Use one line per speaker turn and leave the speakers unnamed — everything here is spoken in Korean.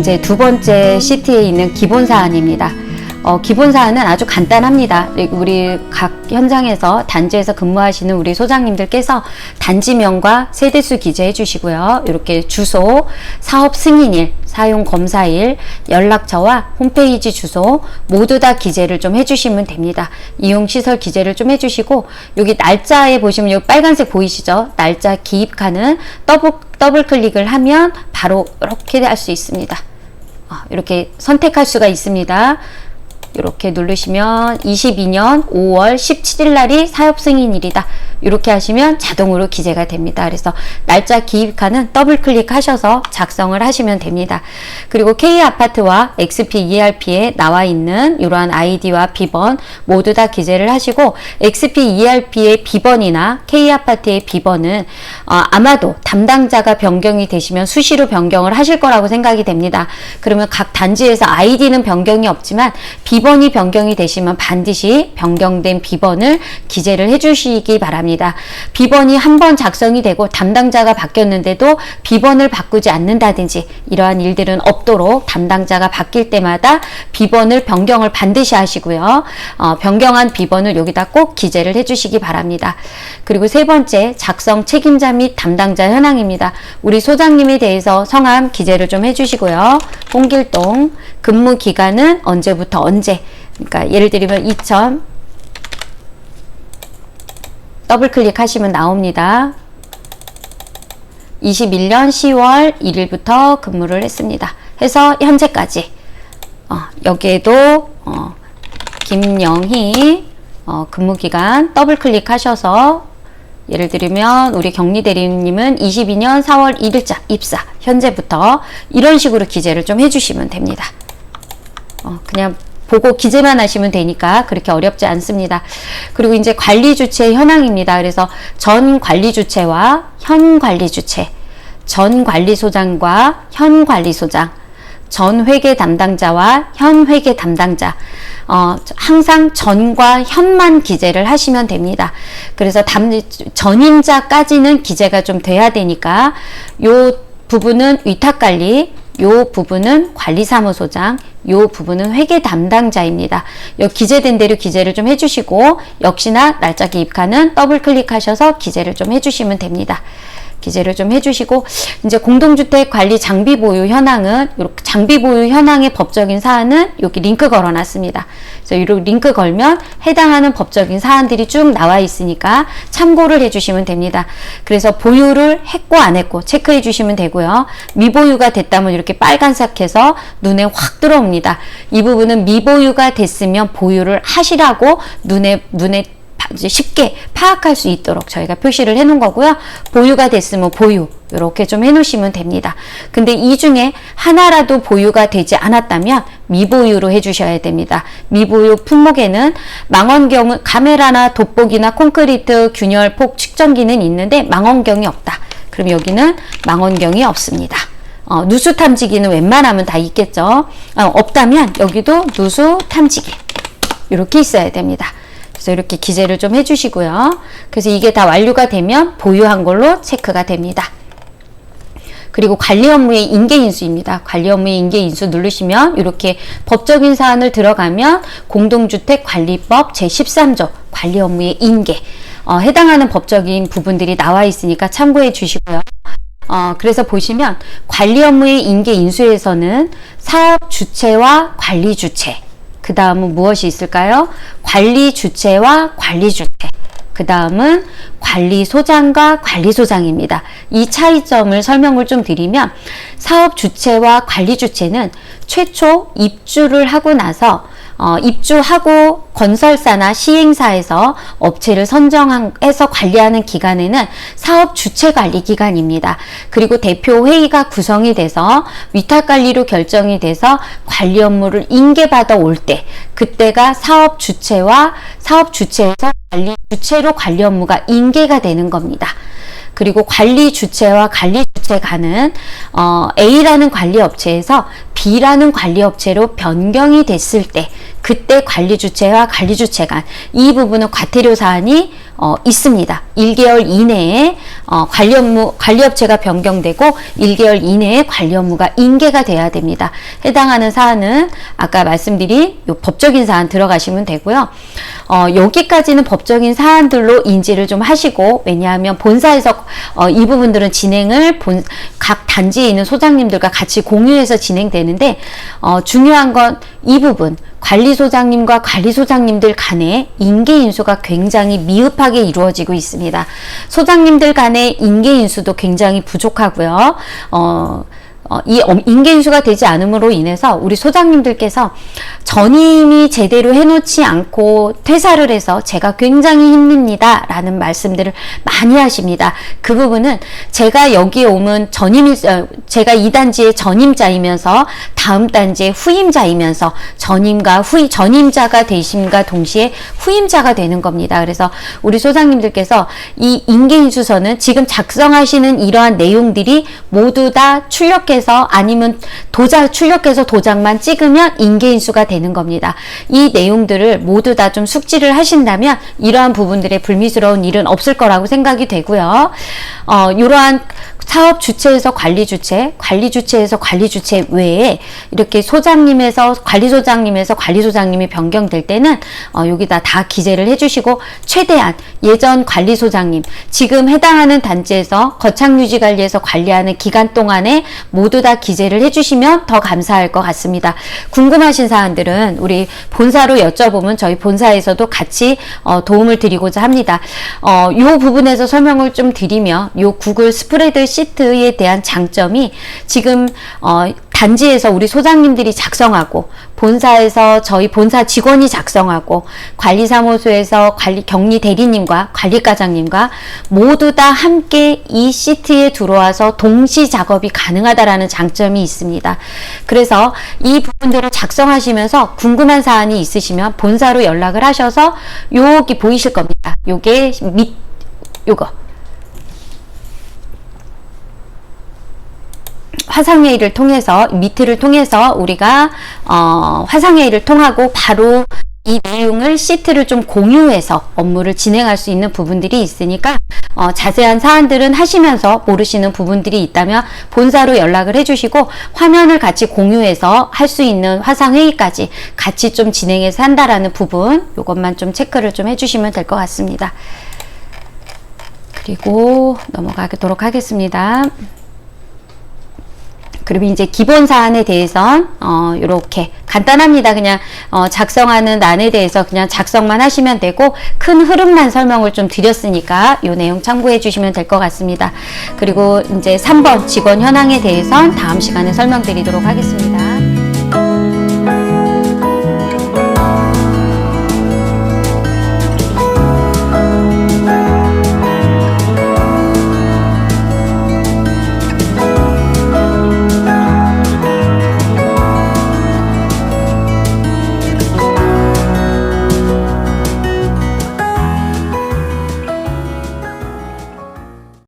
네, 이제 두 번째 시트에 있는 기본 사안입니다. 어, 기본 사안은 아주 간단합니다. 우리 각 현장에서 단지에서 근무하시는 우리 소장님들께서 단지명과 세대수 기재해 주시고요. 이렇게 주소, 사업 승인일, 사용 검사일, 연락처와 홈페이지 주소 모두 다 기재를 좀 해주시면 됩니다. 이용 시설 기재를 좀 해주시고 여기 날짜에 보시면 여기 빨간색 보이시죠? 날짜 기입칸은 더블 더블 클릭을 하면 바로 이렇게 할 수 있습니다. 어, 이렇게 선택할 수가 있습니다. 이렇게 누르시면 22년 5월 17일 날이 사업 승인일이다. 이렇게 하시면 자동으로 기재가 됩니다. 그래서 날짜 기입칸은 더블 클릭하셔서 작성을 하시면 됩니다. 그리고 K 아파트와 XP ERP에 나와 있는 이러한 아이디와 비번 모두 다 기재를 하시고 XP ERP의 비번이나 K 아파트의 비번은 어, 아마도 담당자가 변경이 되시면 수시로 변경을 하실 거라고 생각이 됩니다. 그러면 각 단지에서 아이디는 변경이 없지만 비번이 변경이 되시면 반드시 변경된 비번을 기재를 해주시기 바랍니다. 비번이 한 번 작성이 되고 담당자가 바뀌었는데도 비번을 바꾸지 않는다든지 이러한 일들은 없도록 담당자가 바뀔 때마다 비번을 변경을 반드시 하시고요. 어, 변경한 비번을 여기다 꼭 기재를 해주시기 바랍니다. 그리고 세 번째 작성 책임자 및 담당자 현황입니다. 우리 소장님에 대해서 성함 기재를 좀 해주시고요. 홍길동 근무 기간은 언제부터 언제 그러니까 예를 들면 2000 더블 클릭하시면 나옵니다. 21년 10월 1일부터 근무를 했습니다. 해서 현재까지 어, 여기에도 어, 김영희 어, 근무 기간 더블 클릭하셔서 예를 들면 우리 격리 대리님은 22년 4월 1일자 입사 현재부터 이런 식으로 기재를 좀 해주시면 됩니다. 어, 그냥 보고 기재만 하시면 되니까 그렇게 어렵지 않습니다. 그리고 이제 관리 주체 현황입니다. 그래서 전 관리 주체와 현 관리 주체, 전 관리소장과 현 관리소장, 전 회계 담당자와 현 회계 담당자, 어, 항상 전과 현만 기재를 하시면 됩니다. 그래서 담, 전임자까지는 기재가 좀 돼야 되니까 요 부분은 위탁관리, 요 부분은 관리사무소장, 요 부분은 회계 담당자입니다. 요 기재된 대로 기재를 좀 해주시고 역시나 날짜 기입칸은 더블 클릭하셔서 기재를 좀 해주시면 됩니다. 기재를 좀 해주시고 이제 공동주택 관리 장비 보유 현황은 이렇게 장비 보유 현황의 법적인 사안은 여기 링크 걸어놨습니다. 그래서 이렇게 링크 걸면 해당하는 법적인 사안들이 쭉 나와 있으니까 참고를 해주시면 됩니다. 그래서 보유를 했고 안 했고 체크해 주시면 되고요. 미보유가 됐다면 이렇게 빨간색해서 눈에 확 들어옵니다. 이 부분은 미보유가 됐으면 보유를 하시라고 눈에 눈에 쉽게 파악할 수 있도록 저희가 표시를 해 놓은 거고요. 보유가 됐으면 보유 이렇게 좀 해놓으시면 됩니다. 근데 이 중에 하나라도 보유가 되지 않았다면 미보유로 해주셔야 됩니다. 미보유 품목에는 망원경, 카메라나 돋보기나 콘크리트, 균열, 폭 측정기는 있는데 망원경이 없다. 그럼 여기는 망원경이 없습니다. 어, 누수 탐지기는 웬만하면 다 있겠죠. 어, 없다면 여기도 누수 탐지기 이렇게 있어야 됩니다. 그래서 이렇게 기재를 좀 해주시고요. 그래서 이게 다 완료가 되면 보유한 걸로 체크가 됩니다. 그리고 관리 업무의 인계 인수입니다. 관리 업무의 인계 인수 누르시면 이렇게 법적인 사안을 들어가면 공동주택 관리법 제13조 관리 업무의 인계 어, 해당하는 법적인 부분들이 나와 있으니까 참고해 주시고요. 어, 그래서 보시면 관리 업무의 인계 인수에서는 사업 주체와 관리 주체 그 다음은 무엇이 있을까요? 관리 주체와 관리 주체. 그 다음은 관리소장과 관리소장입니다. 이 차이점을 설명을 좀 드리면 사업 주체와 관리 주체는 최초 입주를 하고 나서 어, 입주하고 건설사나 시행사에서 업체를 선정해서 관리하는 기간에는 사업 주체 관리 기간입니다. 그리고 대표 회의가 구성이 돼서 위탁 관리로 결정이 돼서 관리 업무를 인계받아 올 때, 그때가 사업 주체와 사업 주체에서 관리 주체로 관리 업무가 인계가 되는 겁니다. 그리고 관리 주체와 관리 주체가는 어, A라는 관리 업체에서 B라는 관리 업체로 변경이 됐을 때 그때 관리 주체와 관리 주체 간이 부분은 과태료 사안이 어, 있습니다. 1개월 이내에 어, 관리 업무 관리 업체가 변경되고 1개월 이내에 관리 업무가 인계가 돼야 됩니다. 해당하는 사안은 아까 말씀드린 요 법적인 사안 들어가시면 되고요. 어, 여기까지는 법적인 사안들로 인지를 좀 하시고 왜냐하면 본사에서 어, 이 부분들은 진행을 본 각 단지에 있는 소장님들과 같이 공유해서 진행되는데 어, 중요한 건 이 부분 관리소장님과 관리소장님들 간의 인계인수가 굉장히 미흡하게 이루어지고 있습니다. 소장님들 간의 인계인수도 굉장히 부족하고요. 어, 어, 이 엄- 인계인수가 되지 않음으로 인해서 우리 소장님들께서 전임이 제대로 해놓지 않고 퇴사를 해서 제가 굉장히 힘듭니다. 라는 말씀들을 많이 하십니다. 그 부분은 제가 여기에 오면 전임이, 어, 제가 이 단지의 전임자이면서 다음 단지의 후임자이면서 전임과 후, 전임자가 되심과 동시에 후임자가 되는 겁니다. 그래서 우리 소장님들께서 이 인계인수서는 지금 작성하시는 이러한 내용들이 모두 다 출력해서 아니면 도장, 출력해서 도장만 찍으면 인계인수가 되는 겁니다. 이 내용들을 모두 다 좀 숙지를 하신다면 이러한 부분들의 불미스러운 일은 없을 거라고 생각이 되고요. 어, 이러한 사업 주체에서 관리 주체, 관리 주체에서 관리 주체 외에 이렇게 소장님에서 관리소장님에서 관리소장님이 변경될 때는 어, 여기다 다 기재를 해주시고 최대한 예전 관리소장님 지금 해당하는 단지에서 거창유지 관리에서 관리하는 기간 동안에 모두 다 기재를 해주시면 더 감사할 것 같습니다. 궁금하신 사안들은 우리 본사로 여쭤보면 저희 본사에서도 같이 어, 도움을 드리고자 합니다. 어, 요 부분에서 설명을 좀 드리면 요 구글 스프레드 시 트에 대한 장점이 지금 어, 단지에서 우리 소장님들이 작성하고 본사에서 저희 본사 직원이 작성하고 관리사무소에서 관리 격리 대리님과 관리과장님과 모두 다 함께 이 시트에 들어와서 동시 작업이 가능하다라는 장점이 있습니다. 그래서 이 부분들을 작성하시면서 궁금한 사안이 있으시면 본사로 연락을 하셔서 여기 보이실 겁니다. 요게 밑 요거 화상회의를 통해서 미트를 통해서 우리가 어, 화상회의를 통하고 바로 이 내용을 시트를 좀 공유해서 업무를 진행할 수 있는 부분들이 있으니까 어, 자세한 사안들은 하시면서 모르시는 부분들이 있다면 본사로 연락을 해주시고 화면을 같이 공유해서 할 수 있는 화상회의까지 같이 좀 진행해서 한다라는 부분 이것만 좀 체크를 좀 해주시면 될 것 같습니다. 그리고 넘어가도록 하겠습니다. 그리고 이제 기본 사안에 대해선 어 이렇게 간단합니다. 그냥 어 작성하는 난에 대해서 그냥 작성만 하시면 되고 큰 흐름만 설명을 좀 드렸으니까 이 내용 참고해 주시면 될 것 같습니다. 그리고 이제 3번 직원 현황에 대해선 다음 시간에 설명드리도록 하겠습니다.